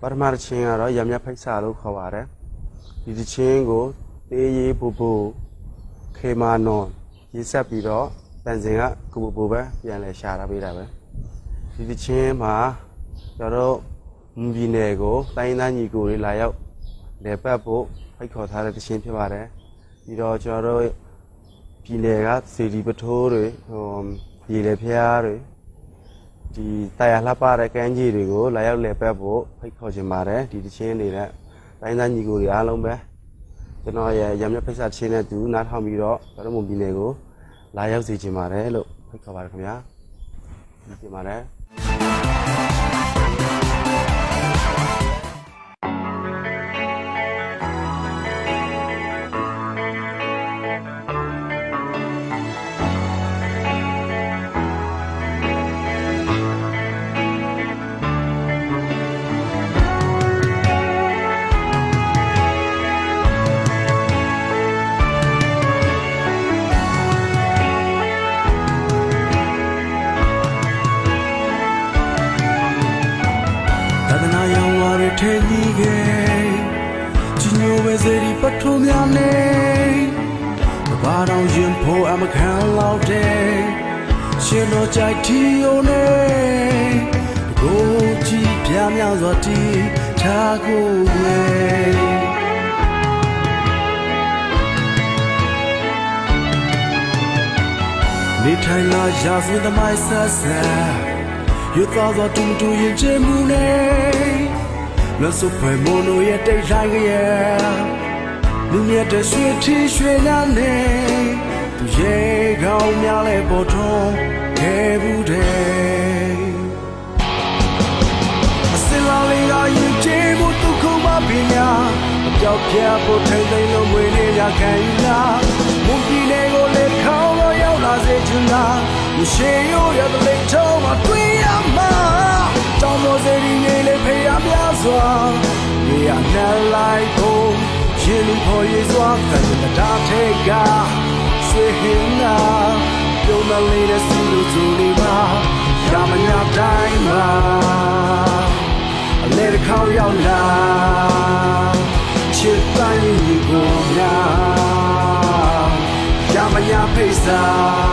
ပထမတစ်ချင်းကတော့ရမြဖိတ်စာလို့ခေါ်ပါတယ်ဒီတစ်ချင်းကိုတေးရေးဘူဘူခေမာနော်ရေးဆက်ပြီးတော့တန်စင်ကကူဘူဘူပဲပြန်လဲရှာထားပေးတာပဲဒီတစ်ချင်းမှာကျွန်တော်တို့မူပြည်နယ်ကိုတိုင်းသားညီကိုတွေလာရောက်လေပတ်ဖို့ဖိတ်ခေါ်ထားတဲ့တစ်ချင်းဖြစ်ပါတယ်ပြီးတော့ကျွန်တော်တို့ပြည်နယ်ကစီဒီပထိုးတွေဟိုပြည်လေဖျားတွေ ဒီတရားလှပတဲ့ကမ်းခြေတွေကိုလာရောက်လည်ပတ်ဖို့ဖိတ်ခေါ်ချင်ပါတယ်ဒီတချင်းနေတဲ့တိုင်းသားညီကိုတွေအားလုံးပဲကျွန်တော်ရဲ့ရမြဖိတ်စာချင်းနဲ့တူနားထောင်ပြီးတော့ကျွန်တော်မွန်ပြည်နယ်ကိုလာရောက်စေချင်ပါတယ်လို့ဖိတ်ခေါ်ပါတယ်ခင်ဗျာဒီချင်ပါတယ် ခဲ့ကြီးညိုပဲစေဒီပထုံးများနေဘာတော်ရင်ဖို့အမခံလောက်တဲ့ရှင်တော်ကြိုက်တီယိုနေကိုကြည့်ပြများစွာတီးထားကိုဝေနေထိုင်လာရာဇဝင်သမိုင်းဆက်ဆက် You thought that you do you jemune Lo so pwe mono ye dai lai ge ye Lu nye de shui ti shui na ne Tu ye gao mya le bo thong ke bu de Asila le ga yin je mu tu ko ma pi nya ကြောက်ပြဖို့ထိန်သိမ်းလို့မွေးနေရခံယူလာမွန်ပြည်နယ်ကိုလေခေါင်းတော့ရောက်လာစေချင်တာမရှိရိုးရတဲ့လေထုံးမှာတွေ့ရမှာ တောင်းပေါ်စေဒီနေလေဖေးရများစွာနေရနဲ့လိုက်ဖို့ရင်လူဖို့ရေးစွာကံတာထေကဆွေဟင်းနာပြုံးမလေးတဲ့စီလိုသူလေးပါရမညာတိုင်းမှာအလေတစ်ခေါက်ရောက်လာချစ်တိုင်းကိုများရမညာဖိတ်စာ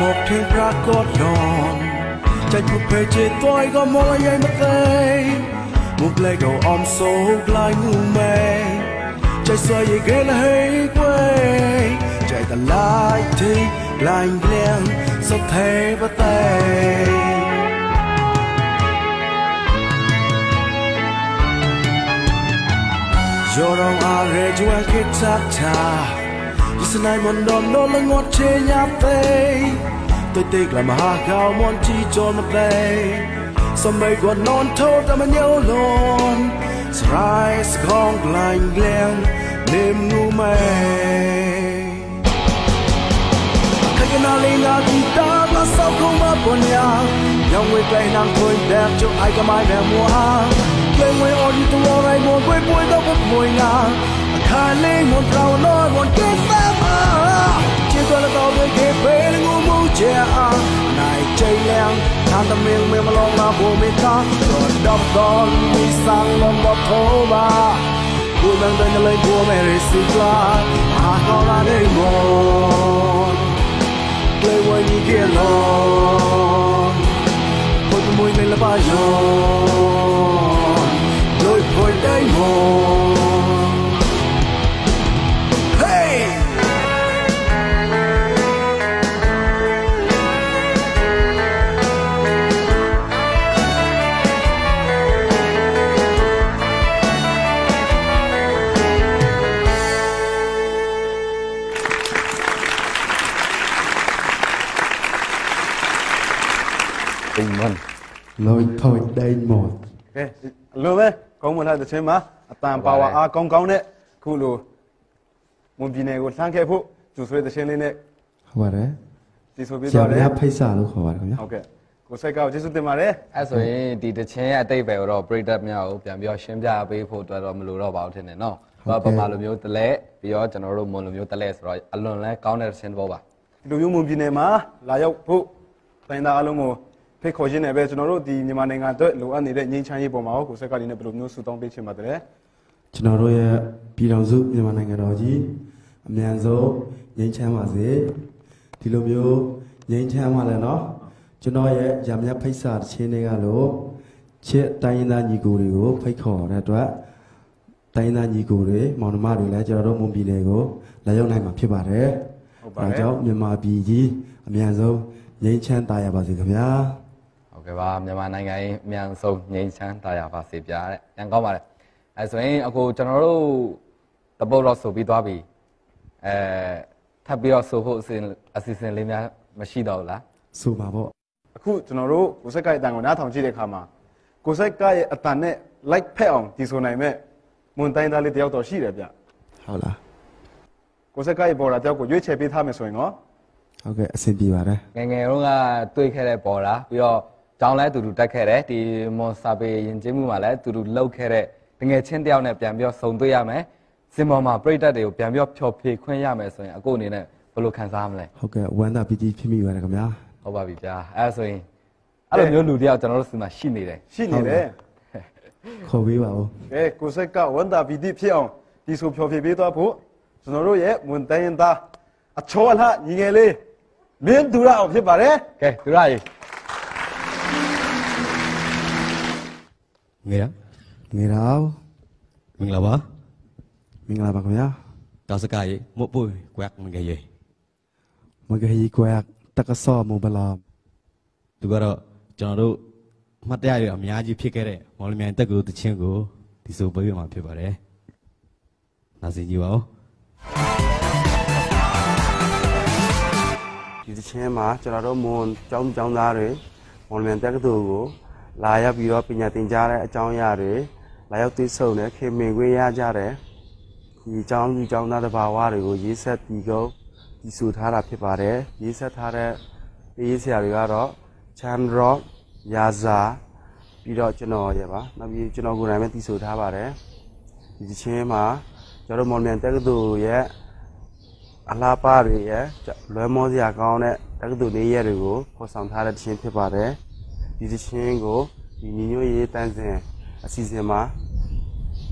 មកទេប្រកបយនចាច់ពុពេជាតយក៏មកយាយមកទេមកលេកោអំសូក្លាយងូមេចាច់សួយគេលហេវេចាច់តឡាយទេក្លាយលៀងសុខទេបតេយរងអារេជួនគិតចាក់ចា ស្នៃមិនដល់ដល់លងត់ជេញ៉ាទេទៅទេក្លាមហាកោមនជីចូលមកដែរសម័យគាត់ននធូតែមិនយល់លនស្រាយស្កងក្លាញ់ក្លៀងនេមនូមែកាយណាលេងឡាទីតាក្លាសោកុំអពញ្ញាយ៉ាងមួយពេលណាំគួយដែលជុំអាយកម៉ៃដែលមួហាពេលមួយអូនទៅរៃមកគួយពួយទៅពុកមួយណាអាខាលេងមកត្រូវណោះមកគេ ตัวละตัวเป็นเทเปนงูมูเจ้านายใจแรงทางตะเมียงเมียมาลองมาบูมิตาตรวจดอกดอนมีสังลมบอโทบาบูดังเดินเลยบัวไม่ริสิกลาหากเราได้มองเลยวันนี้เกลอคนมวยในละบายอ Lord Point Dane Mode ကဲအလိုပဲကောင်းမွန်တဲ့သချင်းမှာအတန်ပါဝါအားကောင်းကောင်းနဲ့ခုလိုမွန်ပြည်နယ်ကိုလှမ်းခဲ့ဖို့ကျူဆွေးသချင်းလေးနဲ့ဟုတ်ပါတယ်ဒီဆိုပြီးတော့လေဖိတ်စာလို့ခေါ်ပါတယ်ခင်ဗျဟုတ်ကဲ့ကိုစိတ်ကောက်ကျေးဇူးတင်ပါတယ်အဲ့ဆိုရင်ဒီတချင်းရဲ့အတိတ်ပဲတော့ပရိသတ်များကိုပြန်ပြီးတော့ရှင်းပြပေးဖို့အတွက်တော့မလိုတော့ပါဘူးထင်တယ်နော်ဘာပမာလိုမျိုးတလဲပြီးတော့ကျွန်တော်တို့မွန်လိုမျိုးတလဲဆိုတော့အလွန်လဲကောင်းတဲ့တချင်းတစ်ပုဒ်ပါဒီလိုမျိုးမွန်ပြည်နယ်မှာလာရောက်ဖို့တိုင်းသားအလုံးကို ဖိတ်ခေါ်ခြင်းနဲ့ပဲကျွန်တော်တို့ဒီမြန်မာနိုင်ငံအတွက်လိုအပ်နေတဲ့ငြိမ်းချမ်းရေးပေါ်မှာကိုဆက်ကလေးနဲ့ဘယ်လိုမျိုးစုတောင်းပေးချင်ပါသလဲကျွန်တော်တို့ရဲ့ပြည်တော်စုမြန်မာနိုင်ငံတော်ကြီးအမြန်ဆုံးငြိမ်းချမ်းပါစေဒီလိုမျိုးငြိမ်းချမ်းပါလေနော်ကျွန်တော်ရဲ့ရမြဖိတ်စာတစ်ချင်းတွေကလို့ချစ်တိုင်းရင်းသားညီကိုတွေကိုဖိတ်ခေါ်တဲ့အတွက်တိုင်းသားညီကိုတွေမောင်နှမတွေလည်းကျွန်တော်တို့မွန်ပြည်နယ်ကိုလာရောက်နိုင်မှာဖြစ်ပါတယ်။ဟုတ်ပါတယ်။ဒါကြောင့်မြန်မာပြည်ကြီးအမြန်ဆုံးငြိမ်းချမ်းသာရပါစေခင်ဗျာ။ ကဲ့ပါမြန်မာနိုင်ငံရေးအမြန်ဆုံးငြိမ်းချမ်းသာရပါစေဗျာတဲ့။ပြန်ကောင်းပါလေ။အဲ့ဆိုရင်အခုကျွန်တော်တို့တပုတ်တော့ဆိုပြီးသွားပြီ။အဲထပ်ပြီးတော့ဆိုဖို့အစီအစီအစဉ်လေးများမရှိတော့ဘူးလားဆိုပါပေါ့အခုကျွန်တော်တို့ကိုစိတ်ကိုက်အတန်ကိုနားထောင်ကြည့်တဲ့အခါမှာကိုစိတ်ကိုက်ရဲ့အတန်နဲ့ like ဖက်အောင်ဒီဆိုနိုင်မဲ့မွန်တိုင်းသားလေးတယောက်တော့ရှိတယ်ဗျဟုတ်လားကိုစိတ်ကိုက်ရဲ့ပေါ်တာတယောက်ကိုရွေးချယ်ပေးထားမယ်ဆိုရင်ရောဟုတ်ကဲ့အဆင်ပြေပါတယ်ငယ်ငယ်တုန်းကတွေ့ခဲ့တဲ့ပေါ်တာပြီးတော့ ကြောင်းလဲတူတူတက်ခဲ့တယ်ဒီမွန်စာပေယဉ်ကျေးမှုမှာလည်းတူတူလှုပ်ခဲ့တဲ့တငယ်ချင်းတယောက်နဲ့ပြန်ပြီးတော့ဆုံတွေ့ရမယ်စင်ပေါ်မှာပြိတ္တတွေကိုပြန်ပြီးတော့ဖြော်ဖြေခွင့်ရမယ်ဆိုရင်အခုအနေနဲ့ဘယ်လိုခံစားရမလဲဟုတ်ကဲ့ဝမ်းသာပီတိဖြစ်မိပါတယ်ခင်ဗျာဟုတ်ပါပြီဗျာအဲဒါဆိုရင်အဲ့လိုမျိုးလူတယောက်ကျွန်တော်တို့စီမှာရှိနေတယ်ရှိနေတယ်ခေါ်ပေးပါဦးကဲကိုစိတ်ကဝန်တာဗီဒီဖြစ်အောင်ဒီဆိုဖြော်ဖြေပေးသွားဖို့ကျွန်တော်တို့ရဲ့မွန်တိုင်းသားအချောအလှညီငယ်လေးမင်းဒူရအောင်ဖြစ်ပါတယ်ကဲသူရ ကြီးငယ်ရငေတော်မင်္ဂလာပါမင်္ဂလာပါခင်ဗျာတောက်စကားရေမို့ပွေကွက်မငယ်ရေမဂဟီကွက်တက္ကဆောမဘလာသူကတော့ကျွန်တော်တို့မှတ်တရရအများကြီးဖြစ်ခဲ့တဲ့မော်လမြိုင်တက်ကူတချင်းကိုဒီဆိုပေးရမှာဖြစ်ပါတယ်နာစီကြည့်ပါဦးဒီတစ်ချင်းမှာကျွန်တော်တို့မွန်ကျောင်းကျောင်းသားတွေမော်လမြိုင်တက္ကသိုလ်ကို လာရောက်ပြီးတော့ပညာသင်ကြားတဲ့အကြောင်းအရာတွေလာရောက်သိဆုံတဲ့ခင်မင်ခွင့်ရကြတယ်ဒီကျောင်းကြီးကျောင်းသားတစ်ပါးဝါတွေကိုရေးဆက်ပြီးကုန်ဒီဆိုထားတာဖြစ်ပါတယ်ရေးဆက်ထားတဲ့ရေးဆရာတွေကတော့ချန်ရော့ယာဇာပြီးတော့ကျွန်တော်ရပါနောက်ပြီးကျွန်တော်ကိုယ်တိုင်ပဲတည်ဆိုထားပါတယ်ဒီတစ်ချင်းမှာကျွန်တော်တို့မော်လမြိုင်တက္ကသိုလ်ရဲ့အလားပါတွေရဲ့လွယ်မောစရာကောင်းတဲ့တက္ကသိုလ်နေရက်တွေကိုဖော်ဆောင်ထားတဲ့တခြင်းဖြစ်ပါတယ် ဒီတခြင်းကိုဒီညီညွတ်ရေးတန်းစဉ်အစီအစဉ်မှာ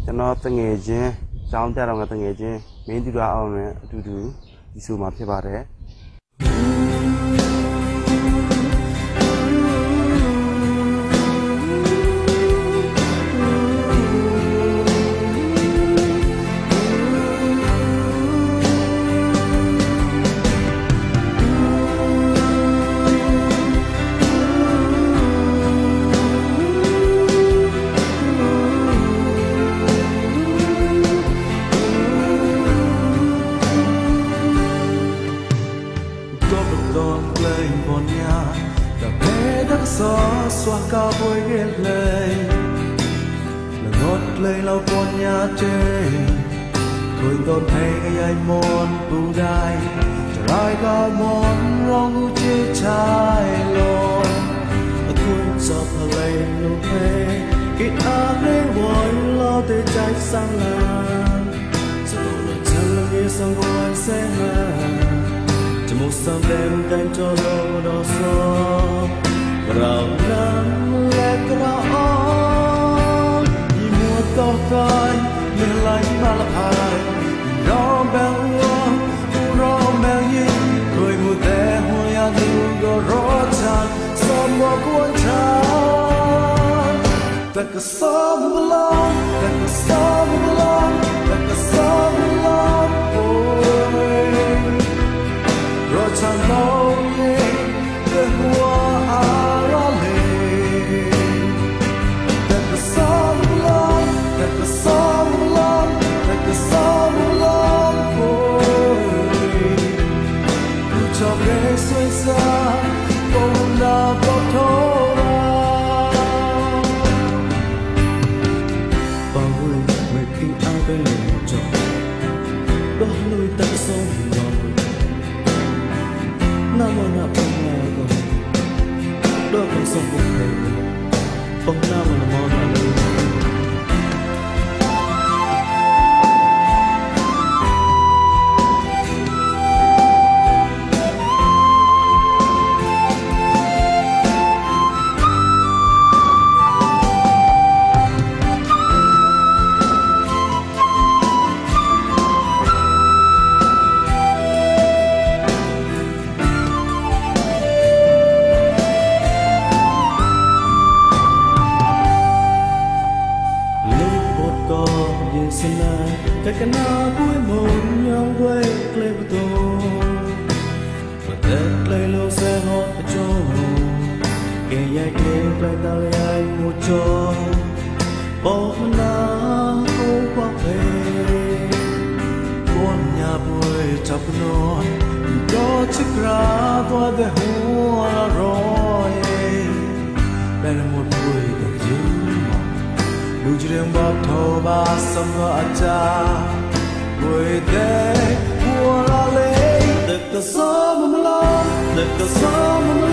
ကျွန်တော်တငယ်ချင်းကျောင်းတက်တော်ကတငယ်ချင်းမင်းတူတာအောင်နဲ့အတူတူဒီဆိုမှာဖြစ်ပါတယ် don klein bonia da pedak so swa ka boy gelay la not lay la bonia che koi don hay ga yai mon bu dai trai ga mon rong u che chai lo a kun sa palay no pe it a re woi lo te chai sang la so lo chan lo ye sang wan se ha Musambem dan coro doso Rang nam le kra on Di mu to kai le lai ma la pai No bel wo ro mel ye Koi mu te ho ya du go ro cha Som wo kwon cha Tak som lo လူကြီးရင်ဘာထောပါစမအချာဝေတဲ့ဘောလာလေတဲ့ကစားမမလားတဲ့ကစားမမ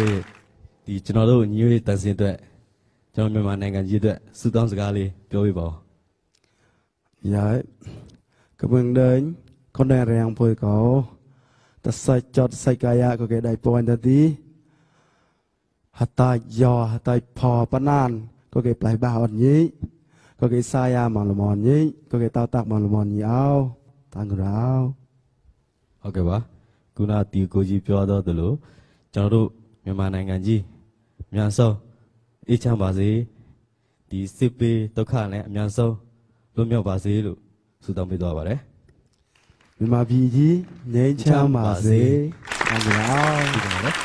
ကဲဒီကျွန်တော်တို့ညီရွေးတန်စင်အတွက်ကျွန်တော်မြန်မာနိုင်ငံကြီးအတွက်စူတောင်းစကားလေးပြောပြပါဦး Dạ Cái bên đến Con đang rèn phôi cổ Ta sai chọt sai kaya Có cái đại point ta tí Hà ta dò Hà ta phò bá nan Có cái play bảo ẩn nhí Có cái sai à mà là mòn nhí Có cái tao tạc mà là mòn nhí ao Tăng của rào ဟုတ်ကဲ့ပါခုနဒီကိုကြီးပြောတော့သလိုကျွန်တော်တို့ မြန်မာနိုင်ငံကြီးအများဆုံးအေးချမ်းပါစေဒီစစ်ပေးဒုက္ခနဲ့အများဆုံးလွတ်မြောက်ပါစေလို့ဆုတောင်းပေးသွားပါတယ်မြန်မာပြည်ကြီးငြိမ်းချမ်းပါစေ။တန်ကြပါဒီကနေ့